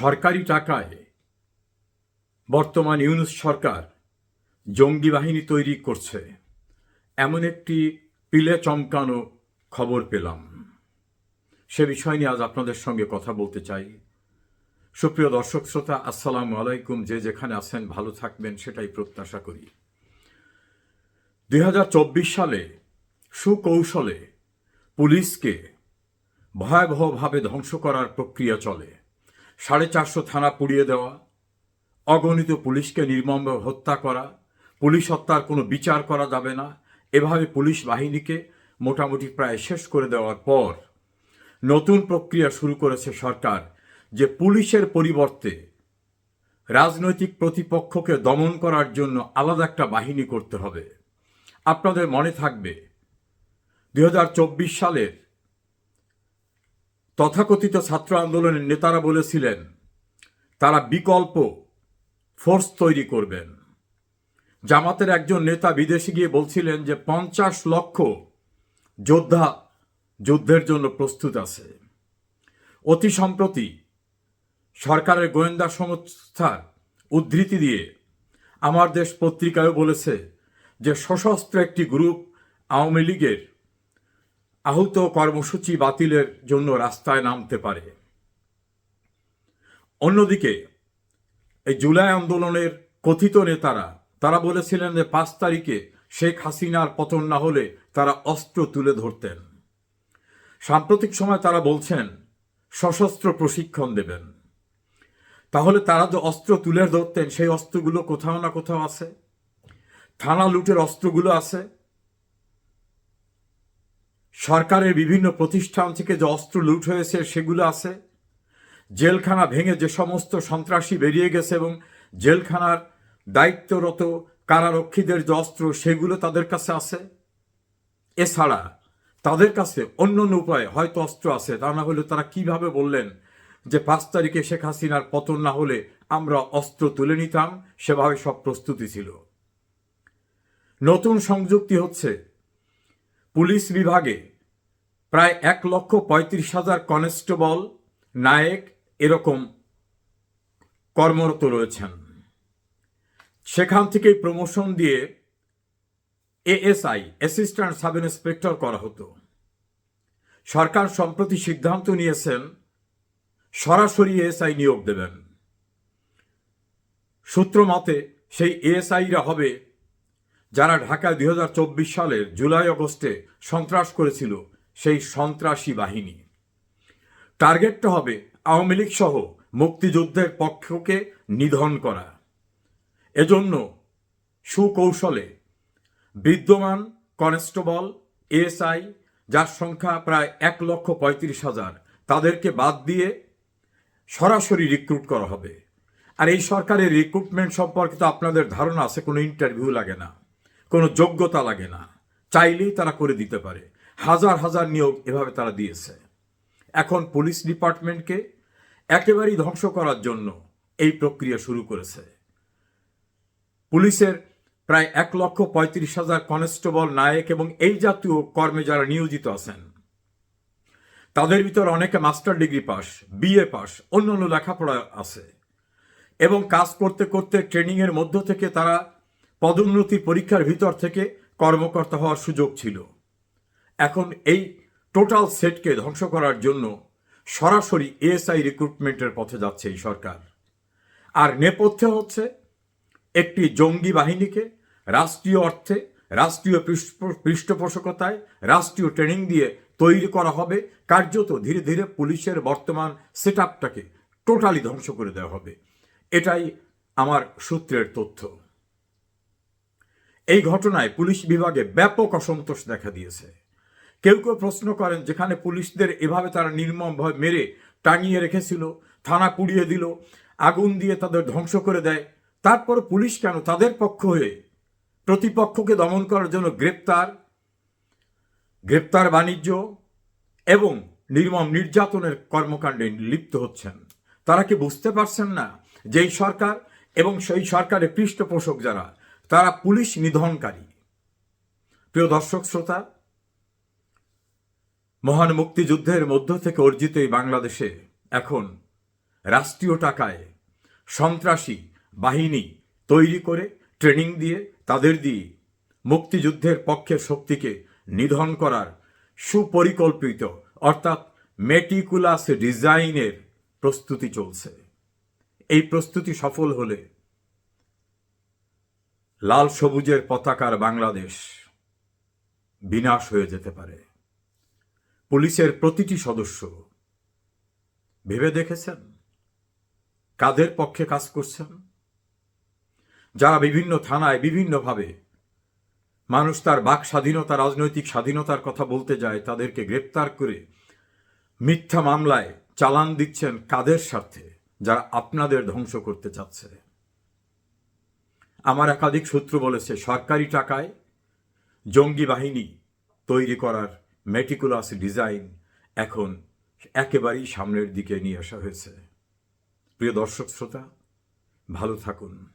সরকারি টাকায় বর্তমান ইউনুস সরকার জঙ্গি বাহিনী তৈরি করছে। এমন একটি পিলে চমকানো খবর পেলাম। সে বিষয় নিয়ে আজ আপনাদের সঙ্গে কথা বলতে চাই। সুপ্রিয় দর্শক শ্রোতা, আসসালামু আলাইকুম। যে যেখানে আছেন, ভালো থাকবেন, সেটাই প্রত্যাশা করি। দু হাজার চব্বিশ সালে সুকৌশলে পুলিশকে ভয়াবহভাবে ধ্বংস করার প্রক্রিয়া চলে। সাড়ে চারশো থানা পুড়িয়ে দেওয়া, অগণিত পুলিশকে নির্মমভাবে হত্যা করা, পুলিশ হত্যার কোনো বিচার করা যাবে না, এভাবে পুলিশ বাহিনীকে মোটামুটি প্রায় শেষ করে দেওয়ার পর নতুন প্রক্রিয়া শুরু করেছে সরকার যে পুলিশের পরিবর্তে রাজনৈতিক প্রতিপক্ষকে দমন করার জন্য আলাদা একটা বাহিনী করতে হবে। আপনাদের মনে থাকবে দু হাজার চব্বিশ সালের তথাকথিত ছাত্র আন্দোলনের নেতারা বলেছিলেন, তারা বিকল্প ফোর্স তৈরি করবেন। জামাতের একজন নেতা বিদেশে গিয়ে বলছিলেন যে, পঞ্চাশ লক্ষ যোদ্ধা যুদ্ধের জন্য প্রস্তুত আছে। অতি সম্প্রতি সরকারের গোয়েন্দা সংস্থার উদ্ধৃতি দিয়ে আমার দেশ পত্রিকায় বলেছে যে, সশস্ত্র একটি গ্রুপ আওয়ামী লীগের আহত কর্মসূচি বাতিলের জন্য রাস্তায় নামতে পারে। অন্যদিকে, এই জুলাই আন্দোলনের কথিত নেতারা, তারা বলেছিলেন যে পাঁচ তারিখে শেখ হাসিনার পতন না হলে তারা অস্ত্র তুলে ধরতেন। সাম্প্রতিক সময় তারা বলছেন, সশস্ত্র প্রশিক্ষণ দেবেন। তাহলে তারা যে অস্ত্র তুলে ধরতেন, সেই অস্ত্রগুলো কোথাও না কোথাও আছে? থানা লুটের অস্ত্রগুলো আছে? সরকারের বিভিন্ন প্রতিষ্ঠান থেকে যে অস্ত্র লুট হয়েছে, সেগুলো আছে। জেলখানা ভেঙে যে সমস্ত সন্ত্রাসী বেরিয়ে গেছে এবং জেলখানার দায়িত্বরত কারারক্ষীদের যে অস্ত্র, সেগুলো তাদের কাছে আছে। এছাড়া তাদের কাছে অন্য অন্য উপায়ে হয়তো অস্ত্র আছে। তা না হলে তারা কীভাবে বললেন যে পাঁচ তারিখে শেখ হাসিনার পতন না হলে আমরা অস্ত্র তুলে নিতাম? সেভাবে সব প্রস্তুতি ছিল। নতুন সংযুক্তি হচ্ছে, পুলিশ বিভাগে প্রায় এক লক্ষ পঁয়ত্রিশ হাজার কনস্টেবল নায়েক এরকম কর্মরত রয়েছেন। সেখান থেকেই প্রমোশন দিয়ে এএসআই অ্যাসিস্ট্যান্ট সাব ইন্সপেক্টর করা হতো। সরকার সম্প্রতি সিদ্ধান্ত নিয়েছেন, সরাসরি এএসআই নিয়োগ দেবেন। সূত্র মতে, সেই এএসআইরা হবে যারা ঢাকায় দু হাজার চব্বিশ সালের জুলাই আগস্টে সন্ত্রাস করেছিল সেই সন্ত্রাসী বাহিনী। টার্গেটটা হবে আওয়ামী লীগ সহ মুক্তিযুদ্ধের পক্ষকে নিধন করা। এজন্য সুকৌশলে বিদ্যমান কনস্টেবল, এএসআই, যার সংখ্যা প্রায় এক লক্ষ পঁয়ত্রিশ হাজার, তাদেরকে বাদ দিয়ে সরাসরি রিক্রুট করা হবে। আর এই সরকারের রিক্রুটমেন্ট সম্পর্কে তো আপনাদের ধারণা আছে, কোনো ইন্টারভিউ লাগে না, কোনো যোগ্যতা লাগে না। চাইলেই তারা করে দিতে পারে। হাজার হাজার নিয়োগ এভাবে তারা দিয়েছে। এখন পুলিশ ডিপার্টমেন্টকে একেবারেই ধ্বংস করার জন্য এই প্রক্রিয়া শুরু করেছে। পুলিশের প্রায় এক লক্ষ পঁয়ত্রিশ হাজার কনস্টেবল, নায়ক এবং এই জাতীয় কর্মে যারা নিয়োজিত আছেন, তাদের ভিতর অনেকে master degree pass, BA pass অন্য অন্য লেখাপড়া আছে এবং কাজ করতে করতে ট্রেনিংয়ের মধ্য থেকে তারা পদোন্নতি পরীক্ষার ভিতর থেকে কর্মকর্তা হওয়ার সুযোগ ছিল। এখন এই টোটাল সেটকে ধ্বংস করার জন্য সরাসরি এএসআই রিক্রুটমেন্টের পথে যাচ্ছে এই সরকার। আর নেপথ্যে হচ্ছে একটি জঙ্গি বাহিনীকে রাষ্ট্রীয় অর্থে, রাষ্ট্রীয় পৃষ্ঠপোষকতায় রাষ্ট্রীয় ট্রেনিং দিয়ে তৈরি করা হবে। কার্যত ধীরে ধীরে পুলিশের বর্তমান সেট আপটাকে টোটালি ধ্বংস করে দেওয়া হবে। এটাই আমার সূত্রের তথ্য। এই ঘটনায় পুলিশ বিভাগে ব্যাপক অসন্তোষ দেখা দিয়েছে। কেউ কেউ প্রশ্ন করেন, যেখানে পুলিশদের এভাবে তারা নির্মম নির্মমভাবে মেরে টাঙিয়ে রেখেছিল, থানা পুড়িয়ে দিল, আগুন দিয়ে তাদের ধ্বংস করে দেয়। তারপর পুলিশ কেন তাদের পক্ষ হয়ে প্রতিপক্ষকে দমন করার জন্য গ্রেপ্তার গ্রেপ্তার বাণিজ্য এবং নির্মম নির্যাতনের কর্মকাণ্ডে লিপ্ত হচ্ছেন? তারা কি বুঝতে পারছেন না যেই সরকার এবং সেই সরকারের পৃষ্ঠপোষক যারা, তারা পুলিশ নিধনকারী? প্রিয় দর্শক, শ্রোতা মহান মুক্তিযুদ্ধের মধ্য থেকে অর্জিত এই বাংলাদেশে এখন রাষ্ট্রীয় টাকায় সন্ত্রাসী বাহিনী তৈরি করে, ট্রেনিং দিয়ে, তাদের দিয়ে মুক্তিযুদ্ধের পক্ষের শক্তিকে নিধন করার সুপরিকল্পিত, অর্থাৎ মেটিকুলাস ডিজাইনের প্রস্তুতি চলছে। এই প্রস্তুতি সফল হলে লাল সবুজের পতাকার বাংলাদেশ বিনাশ হয়ে যেতে পারে। পুলিশের প্রতিটি সদস্য। ভেবে দেখেছেন? কাদের পক্ষে কাজ করছেন? যারা বিভিন্ন থানায় বিভিন্নভাবে মানুষ তার বাক স্বাধীনতা, রাজনৈতিক স্বাধীনতার কথা বলতে যায়, তাদেরকে গ্রেপ্তার করে মিথ্যা মামলায় চালান দিচ্ছেন কাদের স্বার্থে? যারা আপনাদের ধ্বংস করতে চাচ্ছে। আমার একাধিক সূত্র বলেছে, সরকারি টাকায় জঙ্গি বাহিনী তৈরি করার মেটিকুলাস ডিজাইন এখন একেবারেই সামনের দিকে নিয়ে আসা হয়েছে। প্রিয় দর্শক শ্রোতা ভালো থাকুন।